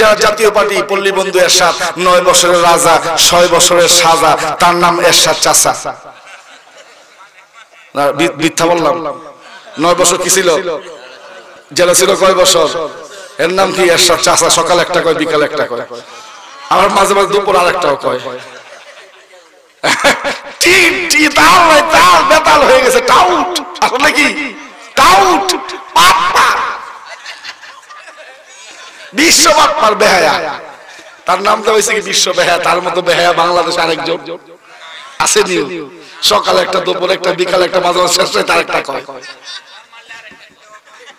জাতীয় পার্টি পল্লী বন্ধু এরশাদ, নয় বছরের রাজা, ছয় বছরের সাজা, তার নাম এরশাদ চাষা মিথ্যা বললাম। নয় বছর কি ছিল? জেলা ছিল কয় বছর? এর নাম কি এরশাদ চাষা সকাল একটা কয়, বিকাল একটা কয়? আমার মাঝে মাঝে দুপুর আর একটাও কয় তাল বেতাল হয়ে গেছে, টাউট। আসলে কি? টাউট। পাপ্পা। বিশ্ব বাপ্পার বেহায়া। তার নামটা হয়েছে কি বিশ্ব বেহায়া, তার মতো বেহায়া বাংলাদেশ আরেকজন। আসেনি সকালে একটা, দুপুর একটা, বিকাল একটা, মাঝে মাঝে হয় তার একটা কয়।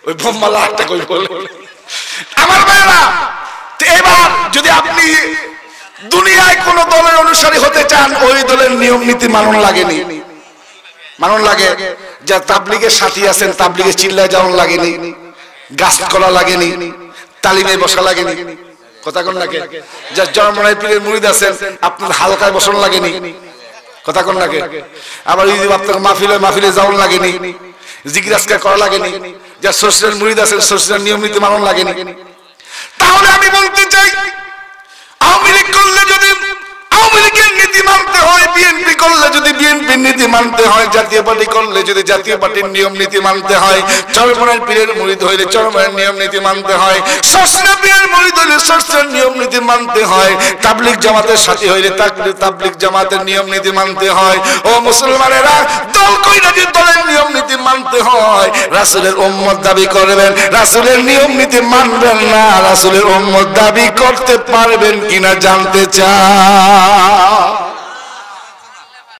ওই বোম্বালা একটা কই বলে। আমার ভাইরা এবার যদি আপনি দুনিয়ায় কোন দলের অনুসারী হতে চান, ওই দলের নিয়ম নীতি মানুন লাগেনি। মানুন লাগে। যা তাবলিগের সাথী আছেন তাবলিগের চিল্লায় যাওয়ান লাগেনি। গাছ করা লাগেনি। তালিমে বসা লাগেনি। কথা কোন লাগে জন্ম জন্মনায় পীরের মুরিদ আছেন, আপনার হালকায় বসন লাগেনি। কথা কোন লাগে আবার যদি আপনার মাহফিলে মাহফিলে যাওয়ার লাগেনি। জিজ্ঞাসা করা লাগেনি। যার শ্বশুরের মুরিদ আছেন শ্বশুরের নিয়মিত মানুন লাগেনি। তাহলে আমি বলতে চাই আওয়ামী লীগ করলে যদি আওয়ামী লীগের নীতি মানতে হয় বিএনপি করলে যদি বিএনপির নীতি মানতে হয়, জাতীয় পার্টি করলে যদি জাতীয় পার্টির নিয়ম নীতি মানতে হয়, চরমনের পীরের মুড়িদ হইলে চরমনের নিয়ম নীতি মানতে হয় সসরা পীরের মুড়িদ হইলে সসরার নিয়ম নীতি মানতে হয়, তাবলিগ জামাতের সাথী হইলে তাবলিগ জামাতের নিয়ম নীতি মানতে হয়, ও মুসলমানেরা দল কইরা যে দলের নিয়ম নীতি মানতে হয়, রাসূলের উম্মত দাবি করবেন, রাসূলের নিয়ম নীতি মানবেন না, রাসূলের উম্মত দাবি করতে পারবেন কিনা জানতে চাই